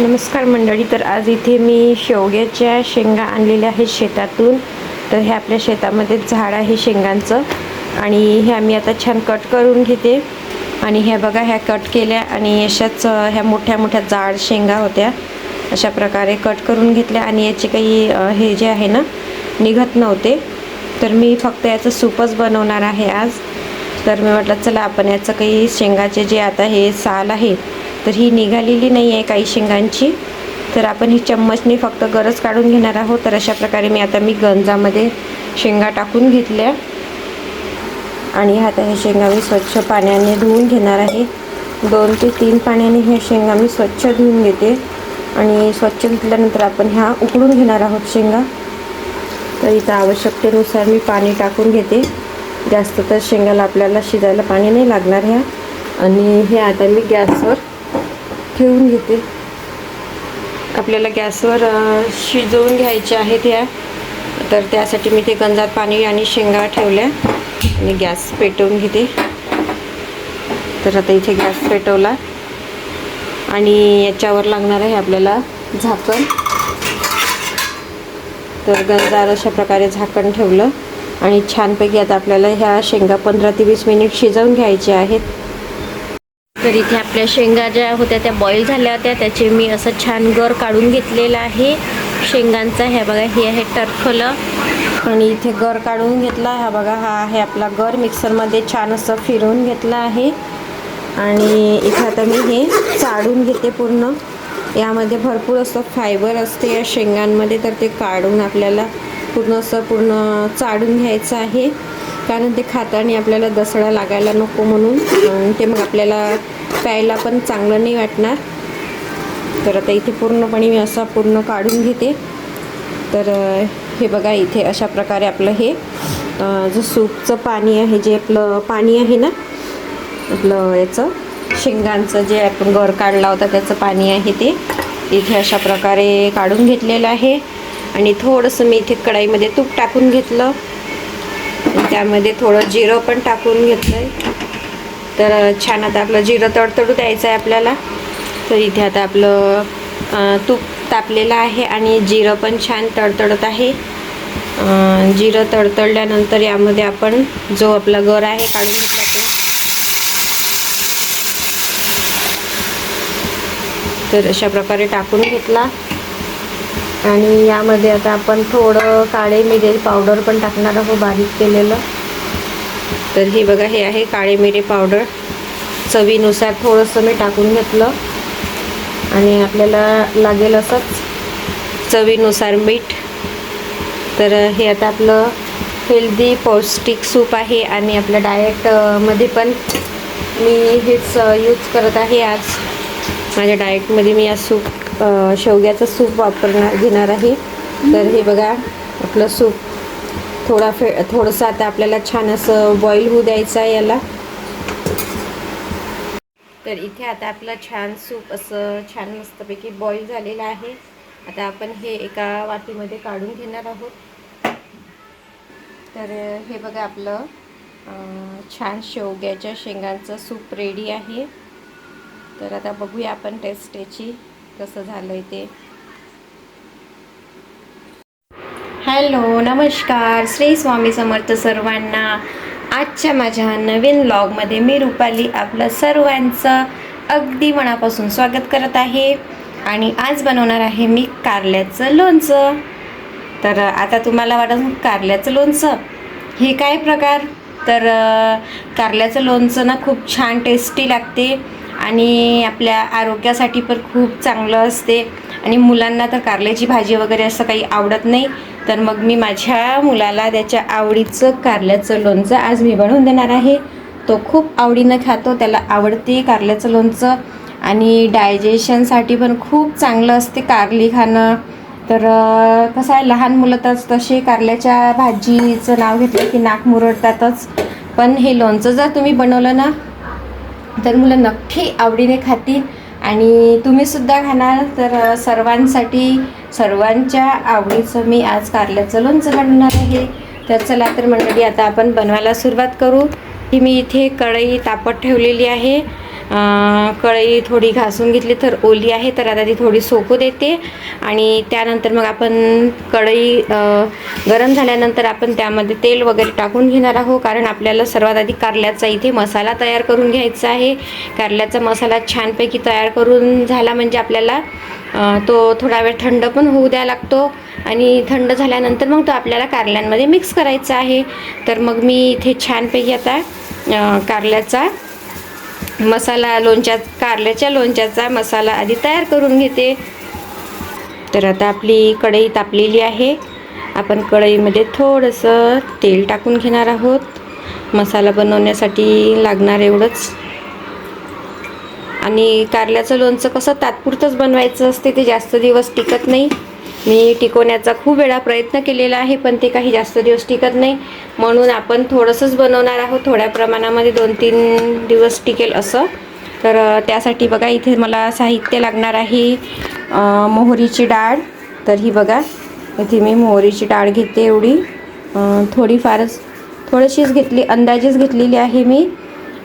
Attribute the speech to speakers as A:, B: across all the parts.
A: नमस्कार मंडळी तर आज इथे मी शेवग्याच्या शेंगा आणलेल्या आहेत शेतातून. तर हे आपल्या शेतामध्ये झाड आहे शेंगांचं आणि ह्या मी आता छान कट करून घेते. आणि ह्या बघा ह्या कट केल्या आणि अशाच ह्या मोठ्या मोठ्या जाड शेंगा होत्या. अशा प्रकारे कट करून घेतल्या आणि याचे काही हे जे आहे ना निघत नव्हते. तर मी फक्त याचं सूपच बनवणार आहे आज. तर मी म्हटलं चला आपण याचं काही शेंगाचे जे आता हे साल आहे तर ही निघालेली नाही आहे काही शेंगांची. तर आपण ही चम्मचने फक्त गरज काढून घेणार आहोत. तर अशा प्रकारे मी आता मी गंजामध्ये शेंगा टाकून घेतल्या. आणि आता हे शेंगा मी स्वच्छ पाण्याने धुवून घेणार आहे. दोन ते तीन पाण्याने ह्या शेंगा मी स्वच्छ धुवून घेते. आणि स्वच्छ धुतल्यानंतर आपण ह्या उकडून घेणार आहोत शेंगा. तर इथं आवश्यकतेनुसार मी पाणी टाकून घेते. जास्त तर शेंगाला आपल्याला शिजायला पाणी नाही लागणार ह्या. आणि हे आता मी गॅसवर ठेवून घेते. आपल्याला गॅसवर शिजवून घ्यायच्या आहेत ह्या. तर त्यासाठी मी ते गंजात पाणी आणि शेंगा ठेवल्या. आणि गॅस पेटवून घेते. तर आता इथे गॅस पेटवला. आणि याच्यावर लागणार आहे आपल्याला झाकण. तर गंजार अशा प्रकारे झाकण ठेवलं. आणि छानपैकी आता आपल्याला ह्या शेंगा पंधरा ते वीस मिनिट शिजवून घ्यायच्या आहेत. तर इथे आपल्या शेंगा ज्या होत्या त्या बॉईल झाल्या होत्या. त्याचे मी असं छान गर काढून घेतलेलं आहे. शेंगांचा ह्या बघा हे आहे टरफलं. आणि इथे गर काढून घेतला. हा बघा हा आहे आपला गर. मिक्सरमध्ये छान असं फिरवून घेतला आहे. आणि इथे आता मी हे चाळून घेते पूर्ण. यामध्ये भरपूर असं फायबर असते या शेंगांमध्ये. तर ते काढून आपल्याला पूर्ण असं पूर्ण चाळून घ्यायचं आहे. कारण ते खाताना आपल्याला दसडा लागायला नको म्हणून ते मग आपल्याला प्यायला पण चांगलं नाही वाटणार. तर आता इथे पूर्णपणे मी असा पूर्ण काढून घेते. तर हे बघा इथे अशा प्रकारे आपलं हे जो सूपचं पाणी आहे जे आपलं पाणी आहे ना आपलं याचं शेंगांचं जे आपण गर काढला होता त्याचं पाणी आहे ते इथे अशा प्रकारे काढून घेतलेलं आहे. आणि थोडंसं मी इथे कढाईमध्ये तूप टाकून घेतलं. त्यामध्ये थोडं जिरं पण टाकून घेतलं आहे तर छान आता आपलं जिरं तडतडू द्यायचं आहे आपल्याला. तर इथे आता आपलं तूप तापलेलं आहे आणि जिरं पण छान तडतडत आहे. जिरं तडतडल्यानंतर यामध्ये आपण जो आपला गर आहे काढून घेतला तो. तर अशा प्रकारे टाकून घेतला. आणि यामध्ये आता आपण थोडं काळे मिरे पावडर पण टाकणार आहोत बारीक केलेलं. तर हे बघा हे आहे काळे मिरे पावडर चवीनुसार थोडंसं मी टाकून घेतलं. आणि आपल्याला लागेल असंच चवीनुसार मीठ. तर हे आता आपलं हेल्दी पौष्टिक सूप आहे आणि आपल्या डाएटमध्ये पण मी हेच यूज करत आहे आज. माझ्या डाएटमध्ये मी आज सूप शेवग्याचं सूप वापरणार घेणार आहे. तर हे बघा आपलं सूप थोडा फे थोडंसं आता आपल्याला छान असं बॉईल होऊ द्यायचं आहे याला. तर इथे आता आपलं छान सूप असं छान मस्तपैकी बॉईल झालेलं आहे. आता आपण हे एका वाटीमध्ये काढून घेणार आहोत. तर हे बघा आपलं छान शेवग्याच्या शेंगांचं सूप रेडी आहे. तर आता बघूया आपण टेस्ट याची. कसं झालं आहे ते. हॅलो नमस्कार. श्री स्वामी समर्थ सर्वांना आजच्या माझ्या नवीन ब्लॉगमध्ये मी रुपाली आपलं सर्वांचं अगदी मनापासून स्वागत करत आहे. आणि आज बनवणार आहे मी कारल्याचं लोणचं. तर आता तुम्हाला वाटत कारल्याचं लोणचं. हे काय प्रकार? तर कारल्याचं लोणचं ना खूप छान टेस्टी लागते. आणि आपल्या आरोग्यासाठी पण खूप चांगलं असते. आणि मुलांना तर कारल्याची भाजी वगैरे असं काही आवडत नाही. तर मग मी माझ्या मुलाला त्याच्या आवडीचं कारल्याचं लोणचं आज मी बनवून देणार आहे. तो खूप आवडीनं खातो त्याला आवडते कारल्याचं लोणचं. आणि डायजेशनसाठी पण खूप चांगलं असते कारली खाणं. तर कसं आहे लहान मुलं तर तसे कारल्याच्या भाजीचं नाव घेतलं की नाक मुरडतातच. पण हे लोणचं जर तुम्ही बनवलं ना तर मुलं नक्की आवडीने खातील. आणि तुम्हीसुद्धा खाणार. तर सर्वांसाठी सर्वांच्या आवडीचं मी आज कारल्याचं लोणचं बनवणार आहे. तर चला तर मंडळी आता आपण बनवायला सुरुवात करू. ही मी इथे कढई तापत ठेवलेली आहे. कळई कढई थोडी घासून घेतली तर ओली आहे तर आता ती थोडी सोकू देते. आणि त्यानंतर मग आपण कढई गरम झाल्यानंतर आपण त्यामध्ये तेल वगैरे टाकून घेणार आहोत. कारण आपल्याला सर्वात आधी कारल्याचा इथे मसाला तयार करून घ्यायचा आहे. कारल्याचा मसाला छानपैकी तयार करून झाला म्हणजे आपल्याला तो थोडा वेळ थंड पण होऊ द्या लागतो. आणि थंड झाल्यानंतर मग तो आपल्याला कारल्यांमध्ये मिक्स करायचा आहे. तर मग मी इथे छानपैकी आता कारल्याचा मसाला लोणच्या कारल्याच्या लोणच्याचा मसाला आधी तयार करून घेते. तर आता आपली कढई तापलेली आहे. आपण कढईमध्ये थोडंसं तेल टाकून घेणार आहोत. मसाला बनवण्यासाठी लागणार एवढंच. आणि कारल्याचं लोणचं कसं तात्पुरतंच बनवायचं असते ते जास्त दिवस टिकत नाही. मी टिकवण्याचा खूप वेळा प्रयत्न केलेला आहे पण ते काही जास्त दिवस टिकत नाही. म्हणून आपण थोडंसंच बनवणार आहोत थोड्या प्रमाणामध्ये दोन तीन दिवस टिकेल असं. तर त्यासाठी बघा इथे मला साहित्य लागणार आहे मोहरीची डाळ. तर ही बघा इथे मी मोहरीची डाळ घेते एवढी. थोडीफारच थोडीशीच घेतली अंदाजेच घेतलेली आहे मी.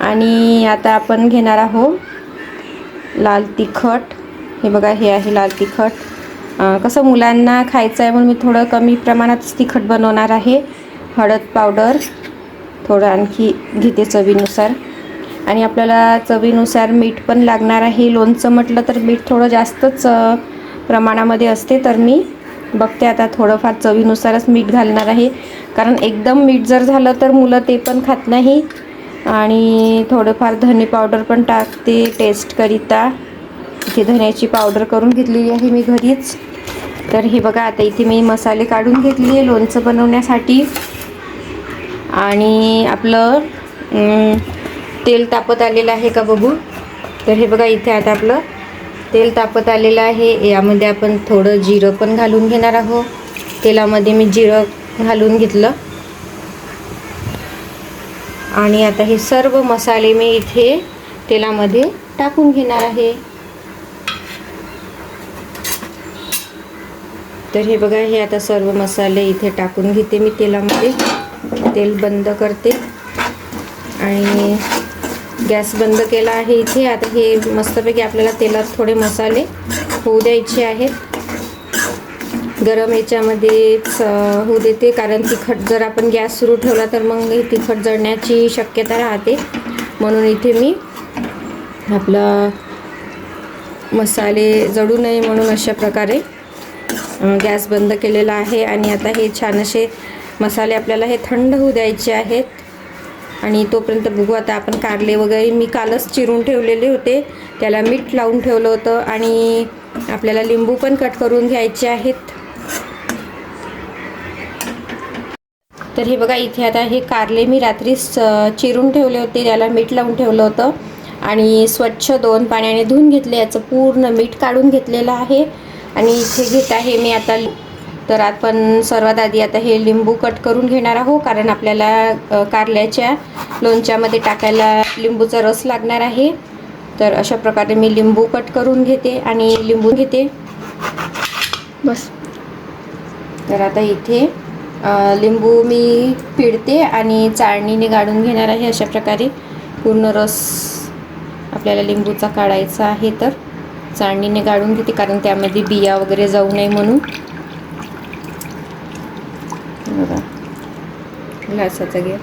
A: आणि आता आपण घेणार आहोत लाल तिखट. हे बघा हे आहे लाल तिखट. कसं मुलांना खायचं आहे म्हणून मी थोडं कमी प्रमाणातच तिखट बनवणार आहे. हळद पावडर थोडं आणखी घेते चवीनुसार. आणि आपल्याला चवीनुसार मीठ पण लागणार आहे. लोणचं म्हटलं तर मीठ थोडं जास्तच प्रमाणामध्ये असते. तर मी बघते आता थोडंफार चवीनुसारच मीठ घालणार आहे. कारण एकदम मीठ जर झालं तर मुलं ते पण खात नाही. आणि थोडंफार धने पावडर पण टाकते टेस्टकरिता इथे धन्याची पावडर करून घेतलेली आहे मी घरीच. तर हे बघा आता इथे मी मसाले काढून घेतली आहे लोणचं बनवण्यासाठी. आणि आपलं तेल तापत आलेलं आहे का बघू? तर हे बघा इथे आता आपलं तेल तापत आलेलं आहे. यामध्ये आपण थोडं जिरं पण घालून घेणार आहोत. तेलामध्ये मी जिरं घालून घेतलं. आणि आता हे सर्व मसाले मी इथे तेलामध्ये टाकून घेणार आहे. तर हे बघा हे आता सर्व मसाले इथे टाकून घेते मी तेलामध्ये. तेल बंद करते. आणि गॅस बंद केला आहे इथे. आता हे मस्तपैकी आपल्याला तेलात थोडे मसाले होऊ द्यायचे आहेत. गरम याच्यामध्येच होऊ देते. कारण तिखट जर आपण गॅस सुरू ठेवला तर मग हे तिखट जळण्याची शक्यता राहते. म्हणून इथे मी आपलं मसाले जळू नये म्हणून अशा प्रकारे गॅस बंद केलेला आहे आणि आता हे छान असे मसाले आपल्याला हे थंड होऊ द्यायचे आहेत. आणि तोपर्यंत बघू आता आपण कारले वगैरे मी कालच चिरून ठेवलेले होते. त्याला मीठ लावून ठेवलं होतं आणि आपल्याला लिंबू पण कट करून घ्यायचे आहेत. तर हे बघा इथे आता हे कारले मी रात्री चिरून ठेवले होते. त्याला मीठ लावून ठेवलं होतं. आणि स्वच्छ दोन पाण्याने धुवून घेतले. याचं पूर्ण मीठ काढून घेतलेलं आहे. आणि इथे घेत आहे मी आता तर आपण सर्वात आधी आता हे लिंबू कट करून घेणार आहोत कारण आपल्याला कारल्याच्या लोणच्यामध्ये टाकायला लिंबूचा रस लागणार आहे. तर अशा प्रकारे मी लिंबू कट करून घेते आणि लिंबू घेते. बस. तर आता इथे लिंबू मी पिळते आणि चाळणीने गाळून घेणार आहे अशा प्रकारे. पूर्ण रस आपल्याला लिंबूचा काढायचा आहे तर. चाळणीने काढून घेते कारण त्यामध्ये बिया वगैरे जाऊ नये म्हणून. बघा. ग्लासाचा घे.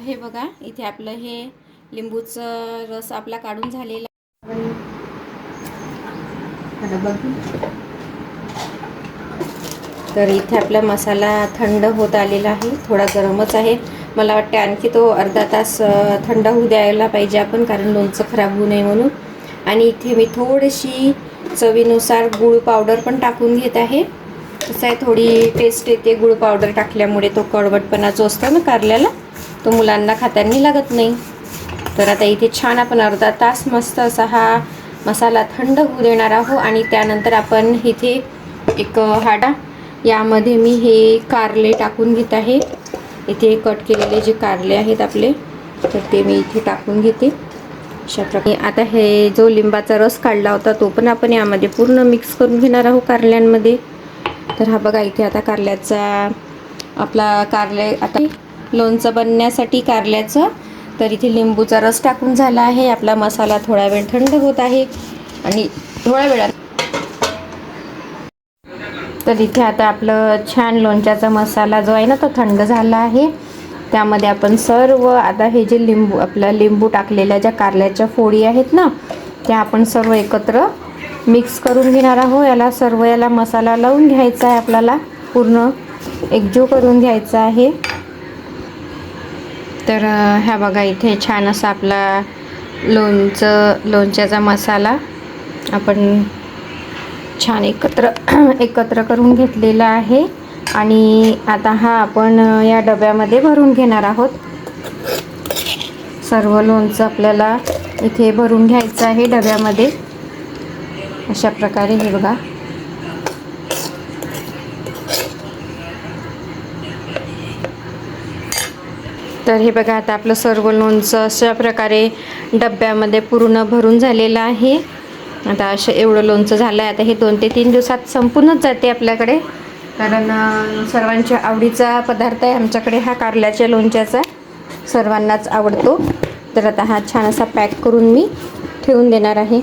A: हे बघा इथे आपलं हे लिंबूचं रस आपला काढून झालेला तर इथे आपला मसाला थंड होत आलेला आहे थोडा गरमच आहे. मला वाटते आणखी तो अर्धा तास थंड होऊ द्यायला पाहिजे आपण कारण लोणचं खराब होऊ नये म्हणून. आणि इथे मी थोडीशी चवीनुसार गूळ पावडर पण टाकून घेत आहे. कसं आहे थोडी टेस्ट येते गूळ पावडर टाकल्यामुळे तो कडवटपणा जो असतो ना कारल्याला तो मुलांना खाताना लागत नाही. तर आता इथे छान आपण अर्धा तास मस्त असा हा मसाला थंड होऊ देणार आहोत आणि त्यानंतर आपण इथे एक हाडा यामध्ये मी हे कारले टाकून घेत आहे. इथे कट केलेले जे कारले आहेत आपले तर ते मी इथे टाकून घेते. अशा प्रकारे. आता हे जो लिंबाचा रस काढला होता तो पण आपण यामध्ये पूर्ण मिक्स करून घेणार आहोत कारल्यांमध्ये. तर हा बघा इथे आता कारल्याचा आपला कारले आता लोणचं बनण्यासाठी कारल्याचं तर इथे लिंबूचा रस टाकून झाला आहे. आपला मसाला थोडा वेळ थंड होत आहे आणि थोड्या वेळात तर इथे आता आपलं छान लोणच्याचा मसाला जो आहे ना तो थंड झाला आहे. त्यामध्ये आपण सर्व आता हे जे लिंबू आपल्या लिंबू टाकलेल्या ज्या कारल्याच्या फोडी आहेत ना त्या आपण सर्व एकत्र मिक्स करून घेणार आहोत. याला सर्व याला मसाला लावून घ्यायचा आहे आपल्याला. पूर्ण एकजीव करून घ्यायचा आहे. तर ह्या बघा इथे छान असा आपला लोणचं लोणच्याचा मसाला आपण छान एकत्र एकत्र करून घेतलेला आहे. आणि आता हा आपण या डब्यामध्ये भरून घेणार आहोत. सर्व लोणचं आपल्याला इथे भरून घ्यायचं आहे डब्यामध्ये. अशा प्रकारे हे बघा. तर हे बघा आता आपलं सर्व लोणचं अशा प्रकारे डब्यामध्ये पूर्ण भरून झालेलं आहे. आता असं एवढं लोणचं झालं आहे आता हे दोन ते तीन दिवसात संपूर्णच जाते आपल्याकडे. कारण सर्वांच्या आवडीचा पदार्थ आहे आमच्याकडे हा कारल्याच्या लोणच्याचा. सर्वांनाच आवडतो. तर आता हा छान असा पॅक करून मी ठेवून देणार आहे.